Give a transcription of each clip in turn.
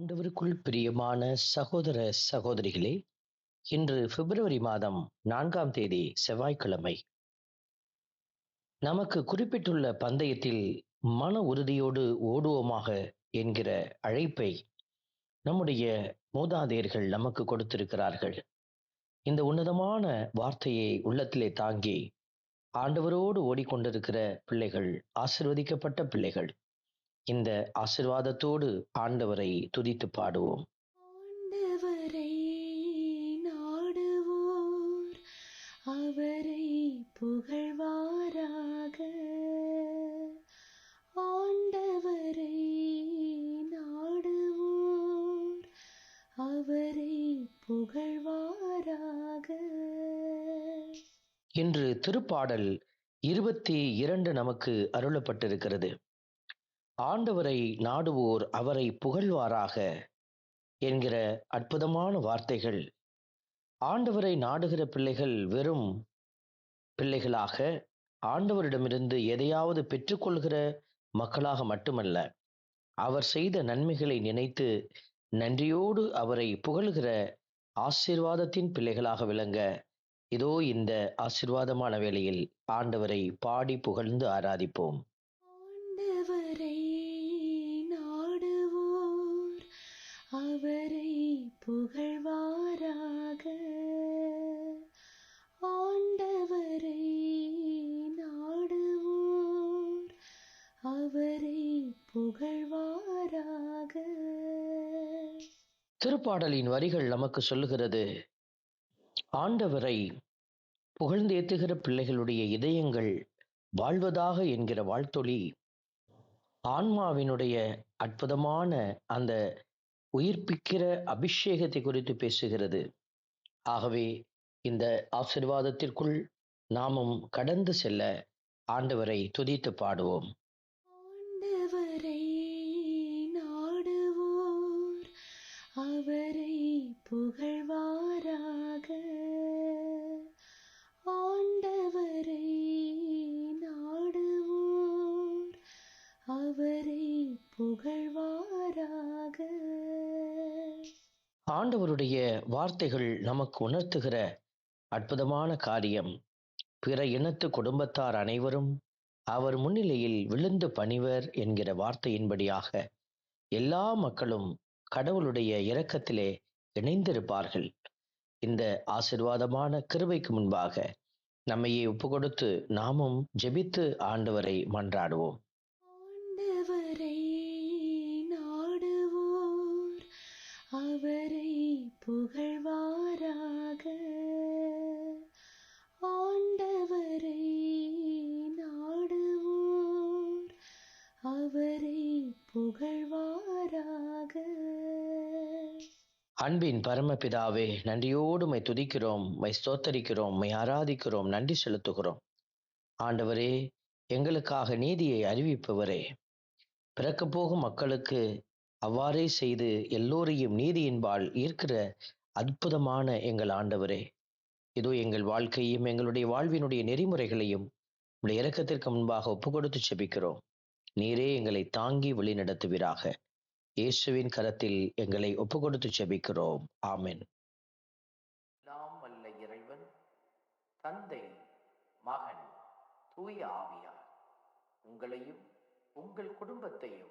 ஆண்டவருக்குள் பிரியமான சகோதர சகோதரிகளே இன்று பிப்ரவரி மாதம் நான்காம் தேதி செவ்வாய்க்கிழமை. நமக்கு குறிப்பிட்டுள்ள பந்தயத்தில் மன உறுதியோடு ஓடுவோமாக என்கிற அழைப்பை நம்முடைய மூதாதையர்கள் நமக்கு கொடுத்திருக்கிறார்கள். இந்த உன்னதமான வார்த்தையை உள்ளத்திலே தாங்கி ஆண்டவரோடு ஓடிக்கொண்டிருக்கிற பிள்ளைகள் ஆசிர்வதிக்கப்பட்ட பிள்ளைகள் இந்த ஆசிர்வாதத்தோடு ஆண்டவரை துதித்து பாடுவோம். ஆண்டவரை நாடுவோர் அவரை புகழ்வாராக. ஆண்டவரை நாடுவோர் அவரை புகழ்வாராக. இன்று திருப்பாடல் இருபத்தி இரண்டு நமக்கு அருளப்பட்டிருக்கிறது. ஆண்டவரை நாடுவோர் அவரை புகழ்வாராக என்கிற அற்புதமான வார்த்தைகள். ஆண்டவரை நாடுகிற பிள்ளைகள் வெறும் பிள்ளைகளாக ஆண்டவரிடமிருந்து எதையாவது பெற்றுக்கொள்கிற மக்களாக மட்டுமல்ல அவர் செய்த நன்மைகளை நினைத்து நன்றியோடு அவரை புகழ்கிற ஆசீர்வாதத்தின் பிள்ளைகளாக விளங்க இதோ இந்த ஆசீர்வாதமான வேளையில் ஆண்டவரை பாடி புகழ்ந்து ஆராதிப்போம். அவரை புகழ்வாராக. ஆண்டவரை நாடுவோர். அவரை புகழ்வாராக. திருப்பாடலின் வரிகள் நமக்கு சொல்லுகிறது ஆண்டவரை புகழ்ந்தேத்துகிற பிள்ளைகளுடைய இதயங்கள் வாழ்வதாக என்கிற வாழ்த்தொளி ஆன்மாவினுடைய அற்புதமான அந்த உயிர்ப்பிக்கிற அபிஷேகத்தை குறித்து பேசுகிறது. ஆகவே இந்த ஆசிர்வாதத்திற்குள் நாமும் கடந்து செல்ல ஆண்டவரை துதித்து பாடுவோம். ஆண்டவரை நாடுவோர் அவரை புகழ்வாராக ஆண்டவருடைய வார்த்தைகள் நமக்கு உணர்த்துகிற அற்புதமான காரியம். பிற இனத்து குடும்பத்தார் அனைவரும் அவர் முன்னிலையில் விழுந்து பணிவர் என்கிற வார்த்தையின்படியாக எல்லா மக்களும் கடவுளுடைய இரக்கத்திலே இணைந்திருப்பார்கள். இந்த ஆசிர்வாதமான கிருபைக்கு முன்பாக நம்மையே ஒப்புக்கொடுத்து நாமும் ஜெபித்து ஆண்டவரை மன்றாடுவோம். புகழ்வாராக. ஆண்டவரை நாடுவோர் அவரை புகழ்வாராக. அன்பின் பரமபிதாவே நன்றியோடு மை துதிக்கிறோம் மை ஸ்தோத்தரிக்கிறோம் மை ஆராதிக்கிறோம் நன்றி செலுத்துகிறோம். ஆண்டவரே எங்களுக்காக நீதியை அறிவிப்பவரே. பிறக்கப் போகும் மக்களுக்கு அவ்வாறே செய்து எல்லோரையும் நீதியின்பால் ஈர்க்கிற அற்புதமான எங்கள் ஆண்டவரே. இதோ எங்கள் வாழ்க்கையும் எங்களுடைய வாழ்வினுடைய நெறிமுறைகளையும் உடைய இறக்கத்திற்கு முன்பாக ஒப்பு கொடுத்து செபிக்கிறோம். நீரே எங்களை தாங்கி வழிநடத்துவீராக இயேசுவின் கரத்தில் எங்களை ஒப்பு கொடுத்து செபிக்கிறோம். ஆமென். நாம் அல்ல இறைவன் தந்தை மகன் தூய ஆவியார் உங்களையும் உங்கள் குடும்பத்தையும்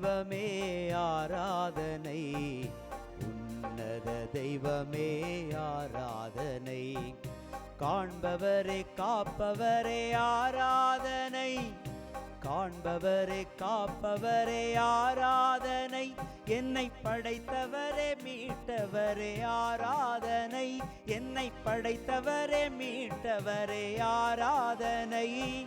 தெய்வமே ஆராதனை. உன்னத தெய்வமே ஆராதனை. காண்பவரே காப்பவரே ஆராதனை. காண்பவரே காப்பவரே ஆராதனை. என்னை படைத்தவரே மீட்டவரே ஆராதனை. என்னை படைத்தவரே மீட்டவரே ஆராதனை.